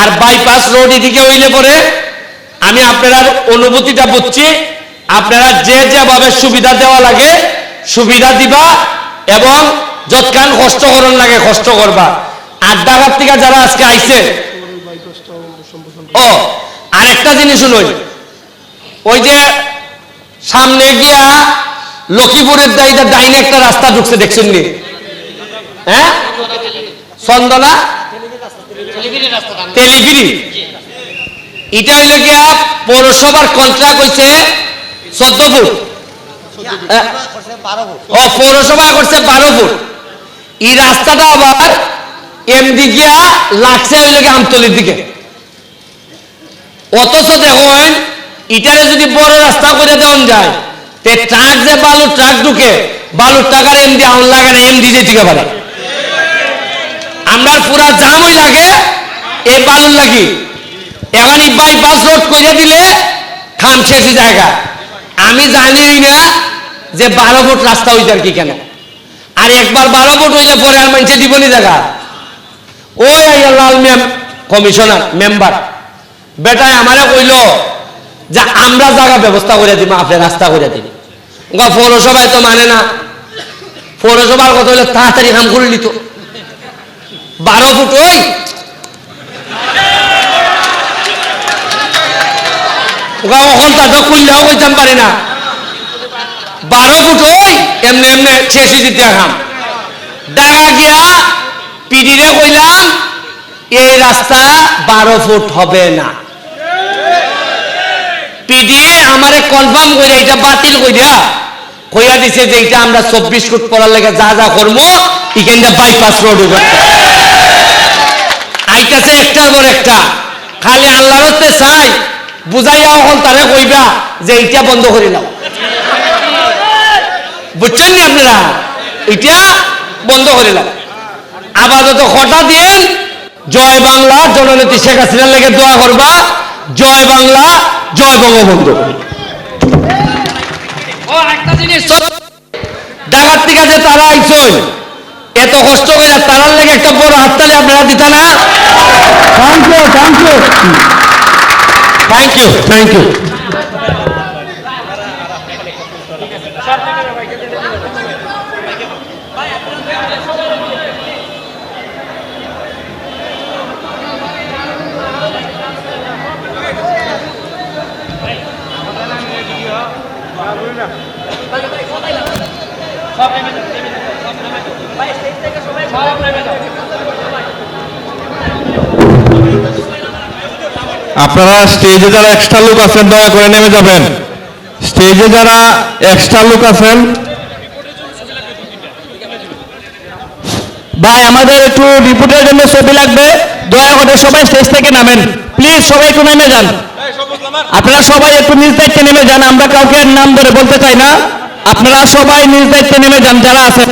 আর bypass road এদিকে হইলে পরে আমি আপনার অনুভূতিটা বুঝছি। আপনারা যে যেভাবে সুবিধা দেওয়া লাগে, সুবিধা দিবা এবং যৎকান কষ্ট করন লাগে কষ্ট করবা। আড্ডাঘাট থেকে যারা আজকে আইছে, ও, আরেকটা জিনিস শুনুন ওই যে সামনে গিয়া লক্ষ্মীপুরের দাইটা ডাইনে একটা রাস্তা ঢুকছে, দেখছেন হ্যাঁ? চন্দনা? তেলিগিরি এটা হইলে গিয়া পৌরসভার কন্ট্রাক্ট হইছে চোদ্দ ফুট? ও পৌরসভা করছে বারো ফুট। এই রাস্তাটা আবার এমডি গিয়া লাগছে হইলে গিয়া আমতলির দিকে। অথচ দেখুন ইটারে যদি বড় রাস্তা করে দেওয়া যায় তে ট্রাক যে বালু ট্রাক ঢুকে বালুর টাকার এমডি আউন লাগে না এমডি যে দিকে পারে আমরা পুরা জামই লাগে বালুর লাগি। এখন এই বাইপাস রোড করে দিলে খাম শেষে জায়গা। আমি জানি না যে বারো ফুট রাস্তা হইতে আর কি কেন। আর একবার বারো ফুট হইলে পরে আর মানুষে দিবনি জায়গা ওই লাল ম্যাম, কমিশনার, মেম্বার। বেটায় আমারে কইল যে আমরা জায়গা ব্যবস্থা করে দিব আপনি রাস্তা করে গা, পৌরসভায় তো মানে না। পৌরসভার কথা হইলে তাড়াতাড়ি কাম করে নিত। বারো ফুট, ওই! না। বারো ফুট, ওই! এমনি এমনি দিতে গিয়া পিডিরে কইলাম, এই রাস্তা বারো ফুট হবে না। পিডি আমারে কনফার্ম করে এটা বাতিল কইরা কইয়া দিছে যে এটা আমরা চব্বিশ ফুট করার লেগে যা যা করব এখানটা বাইপাস রোড আইতাছে একটার পর একটা। খালি আল্লাহর হতে চাই বুঝাইয়া এখন তারে কইবা যে এটা বন্ধ করে নাও। বুঝছেন নি আপনারা? এটা বন্ধ করে নাও। আপাতত হঠাৎ দিন? জয় বাংলা জননেত্রী শেখ হাসিনার লেগে দোয়া করবা। জয় বাংলা জয় বঙ্গবন্ধু। ডাকাত থেকে যে তারা আইসই। এত কষ্ট করে তারার লেগে একটা বড় হাততালি আপনারা দিতা না? Thank you thank you thank you thank you আপনারা স্টেজে যারা এক্সট্রা লোক আছেন, দয়া করে নেমে যাবেন। স্টেজে যারা এক্সট্রা লোক আছেন, ভাই, আমাদের একটু রিপোর্টের জন্য ছবি লাগবে। দয়া করে সবাই স্টেজ থেকে নামেন। প্লিজ সবাই একটু নেমে যান। আপনারা সবাই একটু নিজ দায়িত্বে নেমে যান। আমরা কাউকে নাম ধরে বলতে চাই না। আপনারা সবাই নিজ দায়িত্বে নেমে যান, যারা আছেন।